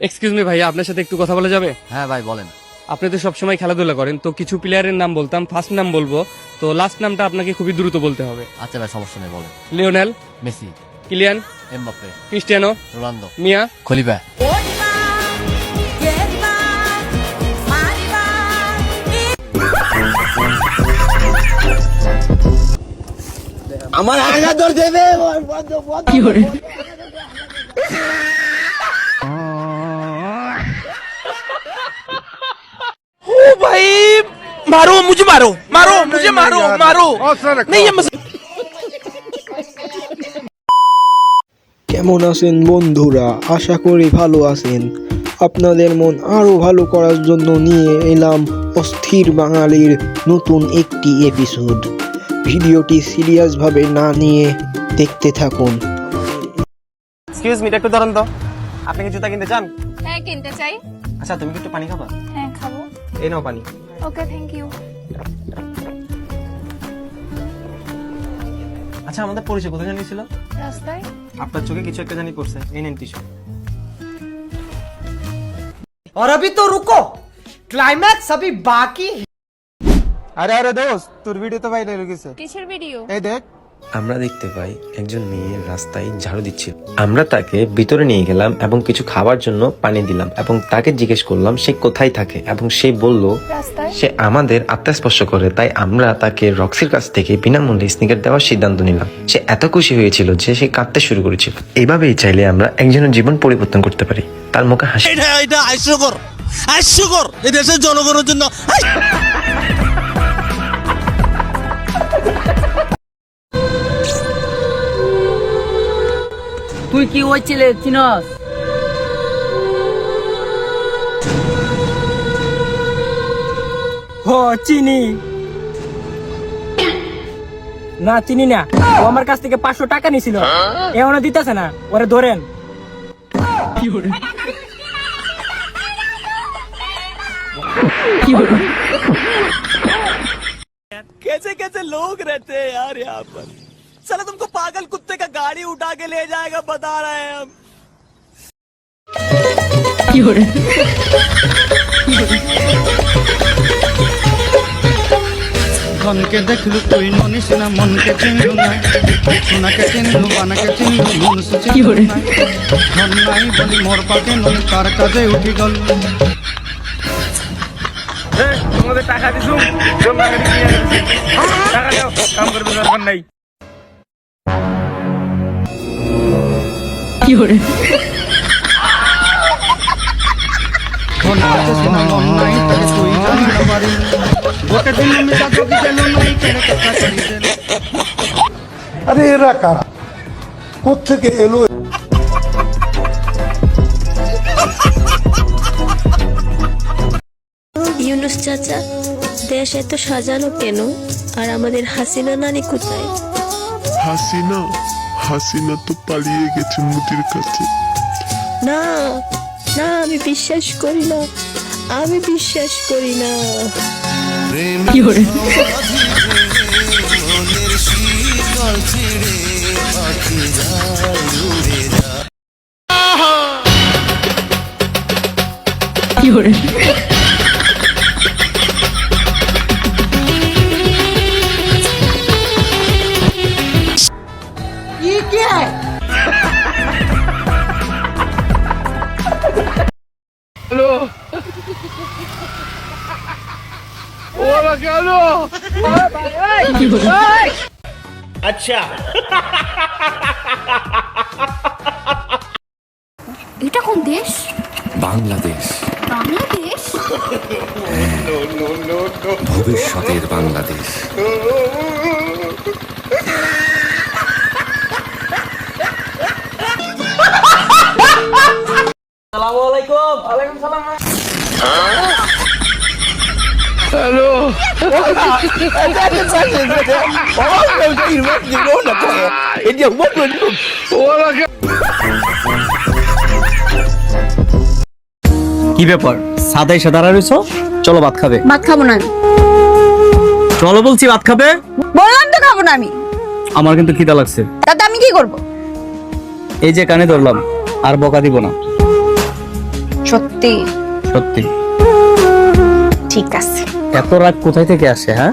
Excuse me ভাইয়া আপনার সাথে একটু কথা বলা যাবে? হ্যাঁ ভাই বলেন। আপনি তো সবসময় খেলাধুলা করেন তো কিছু প্লেয়ারের নাম বলতাম ফার্স্ট নাম বলব। তো লাস্ট নামটা আপনাকে খুবই দ্রুত বলতে হবে। আচ্ছা ভাই সমস্যা নেই বলেন। Lionel Messi Kylian Mbappe Cristiano Ronaldo Mia Khalifa. আমার আয়না দর দেবে কি ओ भाई मारो मुझे मारो मारो मुझे मारो मारो नहीं ये मस- কেমন আছেন বন্ধুরা আশা করি ভালো আছেন আপনাদের মন আরও ভালো করার জন্য নিয়ে এলাম অস্থির বাঙালির নতুন একটি এপিসোড ভিডিওটি সিরিয়াসভাবে না নিয়ে দেখতে থাকুন এক্সকিউজ মি একটু ধরুন তো আপনি কি জুতা কিনতে চান হ্যাঁ কিনতে চাই আচ্ছা তুমি কি একটু পানি খাবা হ্যাঁ খাবো এই নাও পানি ওকে থ্যাংক ইউ আচ্ছা আমাদের পরিচয় কোথায় জানিয়েছিল রাস্তায় আপনার চোখে কিছু একটা জানি পড়ছে এই নেন টিস্যু और अभी तो रुको क्लाइमैक्स अभी बाकी है আরে আরে দোস্ত তোর ভিডিও তো ভাইরাল হয়ে গেছে কিসের ভিডিও এই দেখ আমরা দেখতে পাই একজন মেয়ে রাস্তায় ঝাড়ু দিচ্ছিল। আমরা তাকে ভিতরে নিয়ে গেলাম এবং কিছু খাবার জন্য পানি দিলাম এবং তাকে জিজ্ঞেস করলাম সে কোথায় থাকে? এবং সে বলল সে আমাদের আত্মস্পর্শ করে তাই আমরা তাকে রক্সির কাছ থেকে বিনামূল্যে স্নিকার দেওয়ার সিদ্ধান্ত নিলাম। সে এত খুশি হয়েছিল যে সে কাঁদতে শুরু করেছিল। এইভাবেই চাইলে আমরা একজনের জীবন পরিবর্তন করতে পারি। তার মুখে হাসি। এটা এটা হাস্যকর হাস্যকর এই দেশের জনগণের জন্য। তুই কি ওই ছেলে চিনস ও চিনি না চিনি না ও আমার কাছ থেকে পাঁচশো টাকা নিছিল এমন দিতেছে না ওরে ধরেন कैसे कैसे लोग रहते हैं यार यहाँ पर चलो तुमको पागल कुत्ते का गाड़ी उठा के ले जाएगा बता रहे हैं हम ধনকে দেখলু তুই ননিস না মনকে চিনলু না সোনাকে চিনলু বানাকে চিনলু মনুষ চিনলু না ধন নাই বলি মোর পাকে নই কার কাজে উঠি গল তোমাদের টাকা দিছু টাকা দাও কাম করবে দরকার নাই করি। দিল আরে এরা কারা? কোথেকে এলো? ইউনুস চাচা দেশ এত সাজানো কেন? আর আমাদের হাসিনা নানি কোথায়? হাসিনা? হাসিনা তো পালিয়ে গেছে মুদির কাছে। না না আমি বিশ্বাস করি না। আমি বিশ্বাস করি না। ये क्या है এটা কোন দেশ বাংলাদেশ বাংলাদেশ ভবিষ্যতের বাংলাদেশ কি ব্যাপার? সাদা এসে দাঁড়া রয়েছো চলো ভাত খাবে। ভাত খাব না আমি। চলো বলছি ভাত খাবে? বললাম তো খাব না আমি। আমার কিন্তু খিদা লাগছে। তাতে আমি কি করব? এই যে কানে ধরলাম আর বকা দিব না। সত্যি? সত্যি। ঠিক আছে। এত রাগ কোথায় থেকে আসে হ্যাঁ?